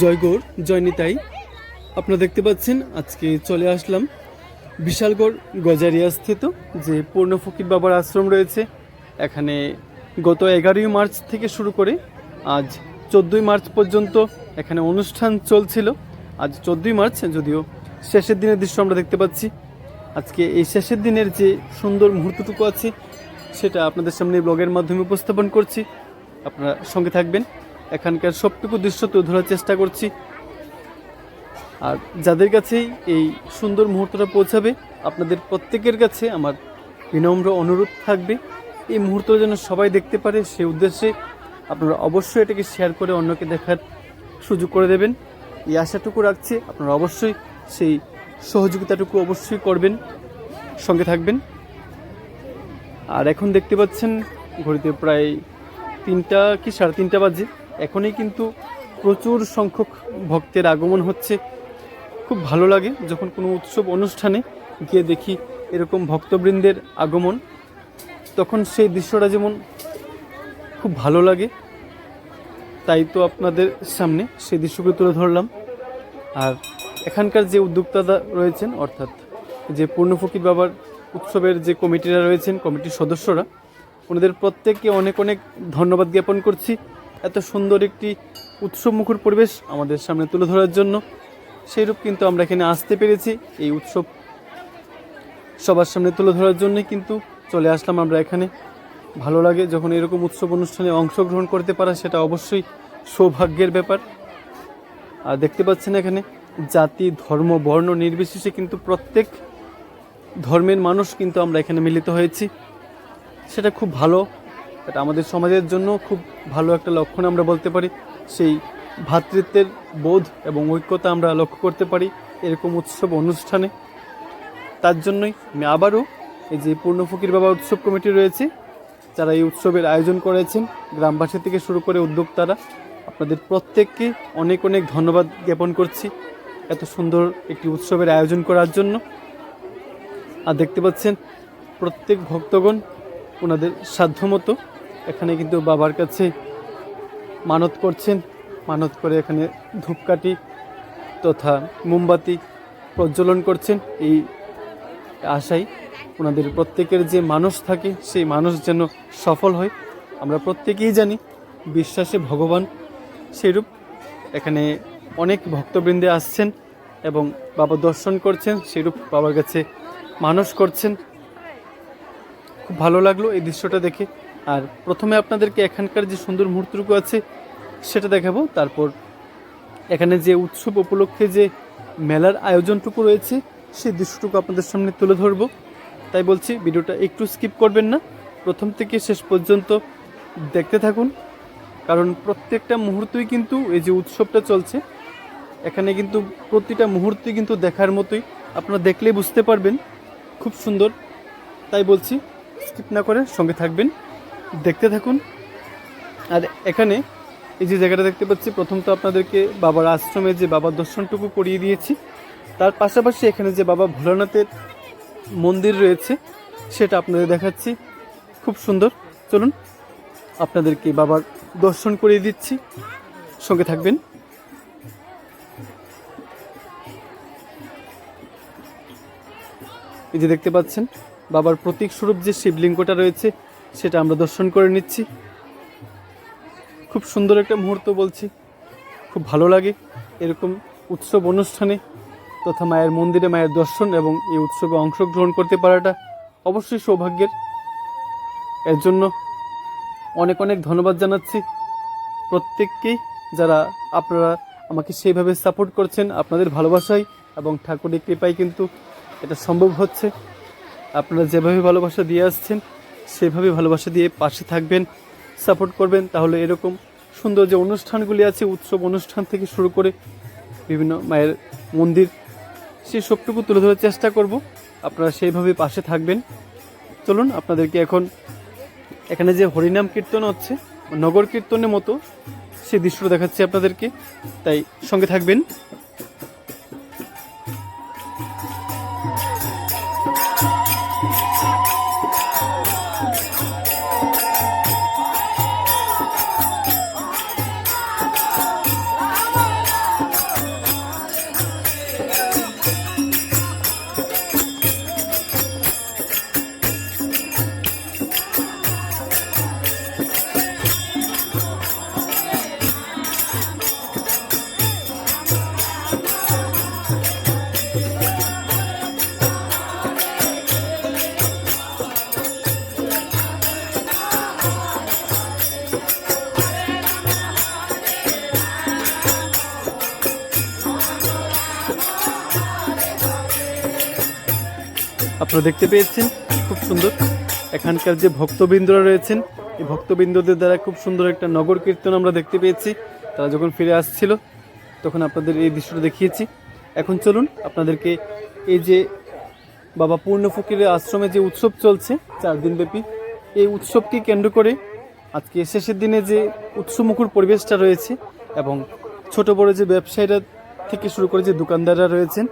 জয় গৌর জয় নিতাই আপনারা দেখতে পাচ্ছেন, আজকে চলে আসলাম বিশালগড় গজারিয়া স্থিত যে পূর্ণ ফকির বাবার আশ্রম রয়েছে। এখানে গত এগারোই মার্চ থেকে শুরু করে আজ চোদ্দোই মার্চ পর্যন্ত এখানে অনুষ্ঠান চলছিল। আজ চোদ্দোই মার্চ, যদিও শেষের দিনের দৃশ্য আমরা দেখতে পাচ্ছি। আজকে এই শেষের দিনের যে সুন্দর মুহূর্তটুকু আছে, সেটা আপনাদের সামনে ব্লগের মাধ্যমে উপস্থাপন করছি। আপনারা সঙ্গে থাকবেন। এখানকার সবটুকু দৃশ্য তুলে ধরার চেষ্টা করছি। আর যাদের কাছেই এই সুন্দর মুহূর্তটা পৌঁছাবে, আপনাদের প্রত্যেকের কাছে আমার বিনম্র অনুরোধ থাকবে, এই মুহূর্ত যেন সবাই দেখতে পারে সেই উদ্দেশ্যে আপনারা অবশ্যই এটাকে শেয়ার করে অন্যকে দেখার সুযোগ করে দেবেন। এই আশাটুকু রাখছি, আপনারা অবশ্যই সেই সহযোগিতাটুকু অবশ্যই করবেন, সঙ্গে থাকবেন। আর এখন দেখতে পাচ্ছেন, ঘড়িতে প্রায় তিনটা কি, সাড়ে তিনটা বাজে। এখনই কিন্তু প্রচুর সংখ্যক ভক্তের আগমন হচ্ছে। খুব ভালো লাগে যখন কোনো উৎসব অনুষ্ঠানে গিয়ে দেখি এরকম ভক্তবৃন্দের আগমন। তখন সেই দৃশ্যটা যেমন খুব ভালো লাগে, তাই তো আপনাদের সামনে সেই দৃশ্যগুলো তুলে ধরলাম। আর এখানকার যে উদ্যোক্তারা রয়েছেন, অর্থাৎ যে পূর্ণ ফকির বাবার উৎসবের যে কমিটিরা রয়েছেন, কমিটির সদস্যরা, ওনাদের প্রত্যেককে অনেক অনেক ধন্যবাদ জ্ঞাপন করছি। এত সুন্দর একটি উৎসব মুখর পরিবেশ আমাদের সামনে তুলে ধরার জন্য, সেইরূপ কিন্তু আমরা এখানে আসতে পেরেছি এই উৎসব সবার সামনে তুলে ধরার জন্যই কিন্তু চলে আসলাম আমরা এখানে। ভালো লাগে যখন এরকম উৎসব অনুষ্ঠানে অংশগ্রহণ করতে পারা, সেটা অবশ্যই সৌভাগ্যের ব্যাপার। আর দেখতে পাচ্ছেন এখানে জাতি, ধর্ম, বর্ণ নির্বিশেষে কিন্তু প্রত্যেক ধর্মের মানুষ কিন্তু আমরা এখানে মিলিত হয়েছি। সেটা খুব ভালো এটা আমাদের সমাজের জন্য খুব ভালো একটা লক্ষণ আমরা বলতে পারি। সেই ভ্রাতৃত্বের বোধ এবং ঐক্যতা আমরা লক্ষ্য করতে পারি এরকম উৎসব অনুষ্ঠানে। তার জন্যই আমি আবারও এই যে পূর্ণ ফকির বাবা উৎসব কমিটি রয়েছে, যারা এই উৎসবের আয়োজন করেছেন, গ্রামবাসী থেকে শুরু করে উদ্যোক্তারা, আপনাদের প্রত্যেককে অনেক অনেক ধন্যবাদ জ্ঞাপন করছি এত সুন্দর একটি উৎসবের আয়োজন করার জন্য। আর দেখতে পাচ্ছেন, প্রত্যেক ভক্তগণ ওনাদের সাধ্যমতো। এখানে কিন্তু বাবার কাছে মানত করছেন। মানত করে এখানে ধূপকাঠি তথা মোমবাতি প্রজ্বলন করছেন। এই আশাই ওনাদের প্রত্যেকের যে মানুষ থাকে, সেই মানুষ যেন সফল হয়। আমরা প্রত্যেকেই জানি বিশ্বাসে ভগবান সেরূপ। এখানে অনেক ভক্তবৃন্দে আসছেন এবং বাবা দর্শন করছেন, সেরূপ বাবার কাছে মানুষ করছেন। খুব ভালো লাগল এই দৃশ্যটা দেখে। আর প্রথমে আপনাদেরকে এখানকার যে সুন্দর মুহূর্তটুকু আছে, সেটা দেখাবো। তারপর এখানে যে উৎসব উপলক্ষে যে মেলার আয়োজনটুকু রয়েছে, সেই দৃশ্যটুকু আপনাদের সামনে তুলে ধরবো। তাই বলছি, ভিডিওটা একটু স্কিপ করবেন না। প্রথম থেকে শেষ পর্যন্ত দেখতে থাকুন। কারণ প্রত্যেকটা মুহূর্তই কিন্তু এই যে উৎসবটা চলছে, এখানে কিন্তু প্রতিটা মুহূর্তই কিন্তু দেখার মতোই। আপনারা দেখলেই বুঝতে পারবেন, খুব সুন্দর। তাই বলছি স্কিপ না করে সঙ্গে থাকবেন। দেখতে থাকুন। আর এখানে এই যে জায়গাটা দেখতে পাচ্ছি, প্রথম তো আপনাদেরকে বাবার আশ্রমে যে বাবার দর্শনটুকু করিয়ে দিয়েছি। তার পাশাপাশি এখানে যে বাবা ভোলানাথের মন্দির রয়েছে, সেটা আপনাদের দেখাচ্ছি। খুব সুন্দর। চলুন, আপনাদেরকে বাবার দর্শন করিয়ে দিচ্ছি। সঙ্গে থাকবেন। এই যে দেখতে পাচ্ছেন বাবার প্রতীক স্বরূপ যে শিবলিঙ্গটা রয়েছে, সেটা আমরা দর্শন করে নিচ্ছি। খুব সুন্দর একটা মুহূর্ত বলছি। খুব ভালো লাগে এরকম উৎসব অনুষ্ঠানে তথা মায়ের মন্দিরে মায়ের দর্শন এবং এই উৎসবে অংশগ্রহণ করতে পারাটা অবশ্যই সৌভাগ্যের। এর জন্য অনেক অনেক ধন্যবাদ জানাচ্ছি। প্রত্যেককেই যারা আপনারা আমাকে সেইভাবে সাপোর্ট করছেন, আপনাদের ভালোবাসায় এবং ঠাকুরের কৃপায় কিন্তু এটা সম্ভব হচ্ছে। আপনারা যেভাবে ভালোবাসা দিয়ে আসছেন, সেভাবে ভালোবাসা দিয়ে পাশে থাকবেন, সাপোর্ট করবেন। তাহলে এরকম সুন্দর যে অনুষ্ঠানগুলি আছে, উৎসব অনুষ্ঠান থেকে শুরু করে বিভিন্ন মায়ের মন্দির সেই সবটুকু তুলে ধরার চেষ্টা করব। আপনারা সেইভাবে পাশে থাকবেন। চলুন, আপনাদেরকে এখন এখানে যে হরিনাম কীর্তন হচ্ছে নগর কীর্তনের মতো সেই দৃশ্যটা দেখাচ্ছি আপনাদেরকে। তাই সঙ্গে থাকবেন। আপনারা দেখতে পেয়েছেন, খুব সুন্দর। এখানকার যে ভক্তবৃন্দরা রয়েছেন, এই ভক্তবৃন্দদের দ্বারা খুব সুন্দর একটা নগর কীর্তন আমরা দেখতে পেয়েছি। তারা যখন ফিরে আসছিল, তখন আপনাদের এই দৃশ্যটা দেখিয়েছি। এখন চলুন আপনাদেরকে এই যে বাবা পূর্ণ ফকিরের আশ্রমে যে উৎসব চলছে, চার দিনব্যাপী এই উৎসবকে কেন্দ্র করে আজকে শেষের দিনে যে উৎসমুখর পরিবেশটা রয়েছে এবং ছোট বড় যে ব্যবসায়ীরা থেকে শুরু করে যে দোকানদাররা রয়েছেন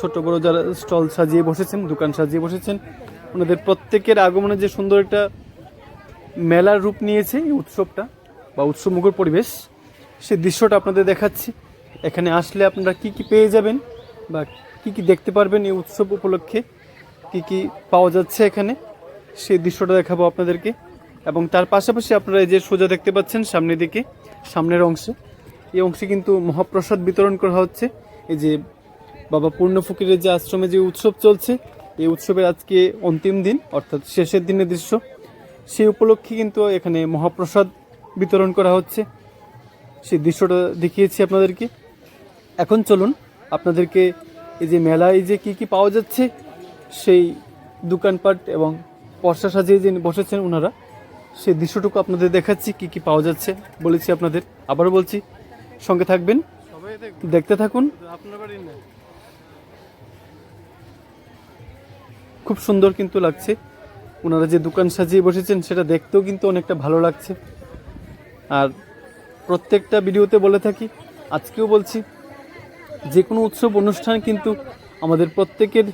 ছোট বড় যারা স্টল সাজিয়ে বসেছেন, দোকান সাজিয়ে বসেছেন, ওনাদের প্রত্যেকের আগমনে যে সুন্দর একটা মেলার রূপ নিয়েছে এই উৎসবটা বা উৎসবমুখর পরিবেশ সেই দৃশ্যটা আপনাদের দেখাচ্ছি। এখানে আসলে আপনারা কি কি পেয়ে যাবেন বা কি কি দেখতে পারবেন এই উৎসব উপলক্ষে, কি কি পাওয়া যাচ্ছে এখানে সেই দৃশ্যটা দেখাবো আপনাদেরকে। এবং তার পাশাপাশি আপনারা এই যে সোজা দেখতে পাচ্ছেন সামনের দিকে, সামনের অংশে, এই অংশে কিন্তু মহাপ্রসাদ বিতরণ করা হচ্ছে। এই যে বাবা পূর্ণ ফকিরের যে আশ্রমে যে উৎসব চলছে, এই উৎসবের আজকে অন্তিম দিন, অর্থাৎ শেষের দিনের দৃশ্য। সেই উপলক্ষে কিন্তু এখানে মহাপ্রসাদ বিতরণ করা হচ্ছে। সেই দৃশ্যটা দেখিয়েছি আপনাদেরকে। এখন চলুন আপনাদেরকে এই যে মেলায় যে কি কি পাওয়া যাচ্ছে, সেই দোকানপাট এবং পর্সা সাজিয়ে যে বসেছেন ওনারা সেই দৃশ্যটুকু আপনাদের দেখাচ্ছি, কি কি পাওয়া যাচ্ছে বলেছি আপনাদের। আবারও বলছি, সঙ্গে থাকবেন, দেখতে থাকুন। খুব সুন্দর কিন্তু লাগছে। ওনারা যে দোকান সাজিয়ে বসেছেন, সেটা দেখতেও কিন্তু অনেকটা ভালো লাগছে। আর প্রত্যেকটা ভিডিওতে বলে থাকি, আজকেও বলছি যে কোনো উৎসব অনুষ্ঠান কিন্তু আমাদের প্রত্যেকের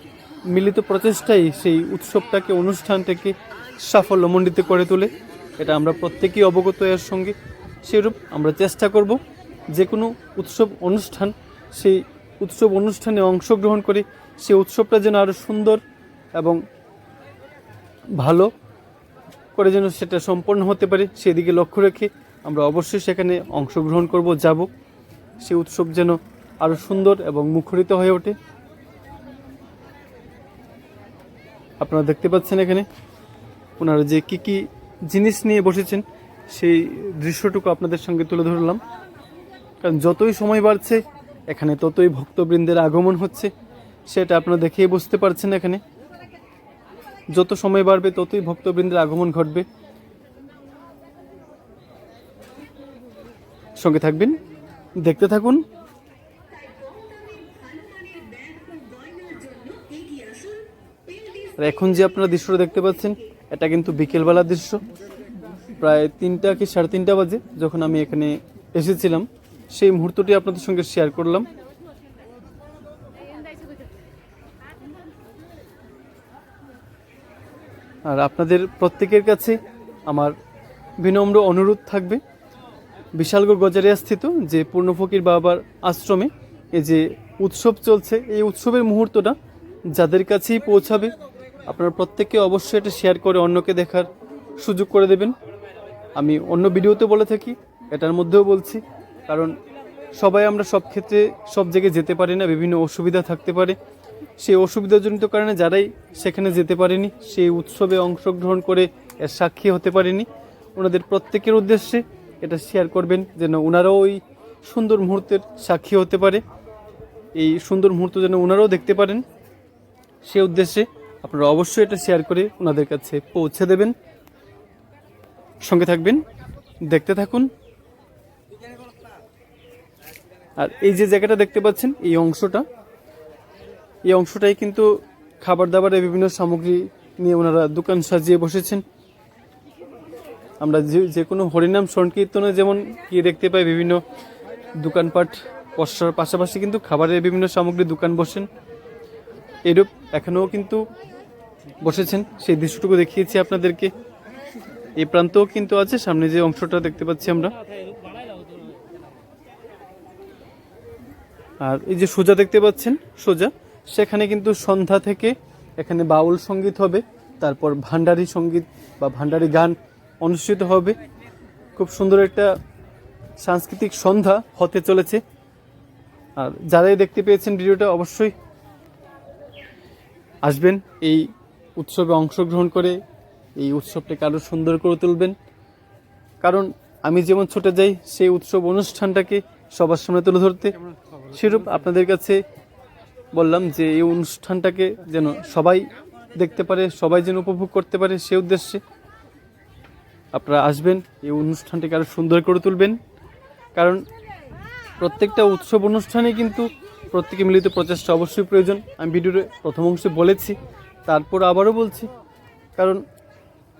মিলিত প্রচেষ্টাই সেই উৎসবটাকে, অনুষ্ঠানটাকে সাফল্যমণ্ডিত করে তোলে। এটা আমরা প্রত্যেকেই অবগত এর সঙ্গে। সেরূপ আমরা চেষ্টা করব যে কোনো উৎসব অনুষ্ঠান, সেই উৎসব অনুষ্ঠানে অংশগ্রহণ করে, সেই উৎসবটা যেন আরও সুন্দর এবং ভালো করে যেন সেটা সম্পন্ন হতে পারে, সেদিকে লক্ষ্য রেখে আমরা অবশ্যই সেখানে অংশগ্রহণ করব, যাব। সেই উৎসব যেন আরও সুন্দর এবং মুখরিত হয়ে ওঠে। আপনারা দেখতে পাচ্ছেন এখানে ওনারা যে কি কি জিনিস নিয়ে বসেছেন, সেই দৃশ্যটুকু আপনাদের সঙ্গে তুলে ধরলাম। কারণ যতই সময় বাড়ছে, এখানে ততই ভক্তবৃন্দের আগমন হচ্ছে, সেটা আপনারা দেখেই বুঝতে পারছেন এখানে। যত সময় বাড়বে, ততই ভক্তবৃন্দের আগমন ঘটবে। সঙ্গে থাকবেন, দেখতে থাকুন। আর এখন যে আপনারা দৃশ্যটা দেখতে পাচ্ছেন, এটা কিন্তু বিকেলবেলার দৃশ্য। প্রায় তিনটা কি সাড়ে তিনটা বাজে, যখন আমি এখানে এসেছিলাম। সেই মুহূর্তটি আপনাদের সঙ্গে শেয়ার করলাম। আর আপনাদের প্রত্যেকের কাছে আমার বিনম্র অনুরোধ থাকবে। বিশালগড় গজারিয়া স্থিত যে পূর্ণফকির বাবার আশ্রমে এই যে উৎসব চলছে, এই উৎসবের মুহূর্তটা যাদের কাছেই পৌঁছাবে, আপনারা প্রত্যেককে অবশ্যই এটা শেয়ার করে অন্যকে দেখার সুযোগ করে দেবেন। আমি অন্য ভিডিওতে বলে থাকি, এটার মধ্যেও বলছি, কারণ সবাই আমরা সব ক্ষেত্রে সব জায়গায় যেতে পারি না, বিভিন্ন অসুবিধা থাকতে পারে। সেই অসুবিধাজনিত কারণে যারাই সেখানে যেতে পারেনি, সেই উৎসবে অংশগ্রহণ করে এর সাক্ষী হতে পারেনি। ওনাদের প্রত্যেকের উদ্দেশ্যে এটা শেয়ার করবেন যেন ওনারাও ওই সুন্দর মুহূর্তের সাক্ষী হতে পারে। এই সুন্দর মুহূর্ত যেন ওনারাও দেখতে পারেন। সে উদ্দেশ্যে আপনারা অবশ্যই এটা শেয়ার করে ওনাদের কাছে পৌঁছে দেবেন। সঙ্গে থাকবেন, দেখতে থাকুন। আর এই যে জায়গাটা দেখতে পাচ্ছেন, এই অংশটা এই অংশটাই কিন্তু খাবার দাবারের বিভিন্ন সামগ্রী নিয়ে ওনারা দোকান সাজিয়ে বসেছেন। আমরা যে যে কোনো হরিনাম সংকীর্তনে যেমন গিয়ে দেখতে পাই বিভিন্ন দোকানপাট বসার পাশাপাশি কিন্তু খাবারের বিভিন্ন সামগ্রী দোকান বসেন। এরূপ এখানেও কিন্তু বসেছেন। সেই দৃশ্যটুকু দেখিয়েছি আপনাদেরকে। এই প্রান্তেও কিন্তু আছে, সামনে যে অংশটা দেখতে পাচ্ছি আমরা। আর এই যে সোজা দেখতে পাচ্ছেন, সোজা। সেখানে কিন্তু সন্ধ্যা থেকে এখানে বাউল সংগীত হবে তারপর ভান্ডারি সংগীত বা ভান্ডারি গান অনুষ্ঠিত হবে। খুব সুন্দর একটা সাংস্কৃতিক সন্ধ্যা হতে চলেছে। আর যারাই দেখতে পেয়েছেন ভিডিওটা অবশ্যই আসবেন এই উৎসবে অংশগ্রহণ করে এই উৎসবটাকে আরও সুন্দর করে তুলবেন। কারণ আমি যেমন ছুটে যাই সেই উৎসব অনুষ্ঠানটাকে সবার সামনে তুলে ধরতে সেরূপ আপনাদের কাছে বললাম যে এই অনুষ্ঠানটাকে যেন সবাই দেখতে পারে, সবাই যেন উপভোগ করতে পারে সে উদ্দেশ্যে। আপনারা আসবেন, এই অনুষ্ঠানটিকে আরও সুন্দর করে তুলবেন। কারণ প্রত্যেকটা উৎসব অনুষ্ঠানে কিন্তু প্রত্যেকে মিলিত প্রচেষ্টা অবশ্যই প্রয়োজন। আমি ভিডিওর প্রথম অংশে বলেছি, তারপর আবারও বলছি, কারণ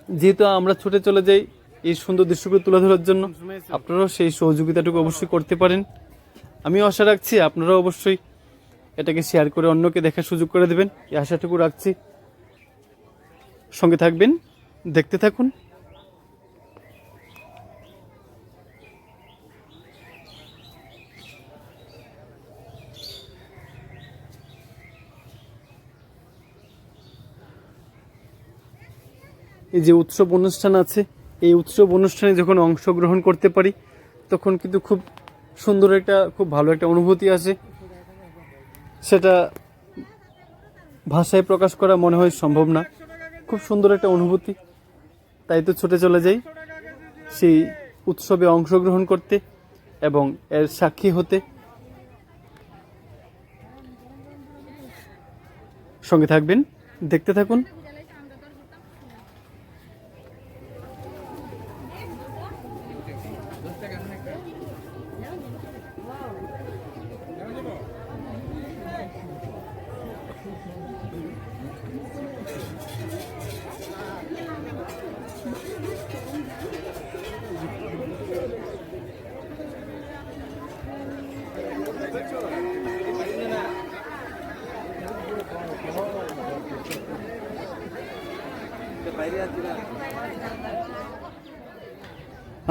যেহেতু আমরা ছুটে চলে যাই এই সুন্দর দৃশ্যগুলো তুলে ধরার জন্য, আপনারাও সেই সহযোগিতাটুকু অবশ্যই করতে পারেন। আমিও আশা রাখছি আপনারাও অবশ্যই এটাকে শেয়ার করে অন্যকে দেখার সুযোগ করে দেবেন। এই আশাটুকু রাখছি। সঙ্গে থাকবেন, দেখতে থাকুন। এই যে উৎসব অনুষ্ঠান আছে, এই উৎসব অনুষ্ঠানে যখন অংশগ্রহণ করতে পারি, তখন কিন্তু খুব সুন্দর একটা, খুব ভালো একটা অনুভূতি আসে। সেটা ভাষায় প্রকাশ করা মনে হয় সম্ভব না। খুব সুন্দর একটা অনুভূতি। তাই তো ছুটে চলে যাই। সেই উৎসবে অংশগ্রহণ করতে এবং এর সাক্ষী হতে। সঙ্গে থাকবেন, দেখতে থাকুন।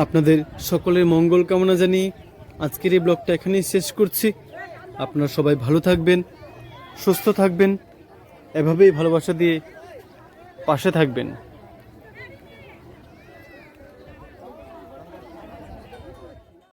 আপনাদের সকলের মঙ্গল কামনা জানিয়ে আজকের এই ব্লগটা এখানেই শেষ করছি। আপনারা সবাই ভালো থাকবেন, সুস্থ থাকবেন। এভাবেই ভালোবাসা দিয়ে পাশে থাকবেন।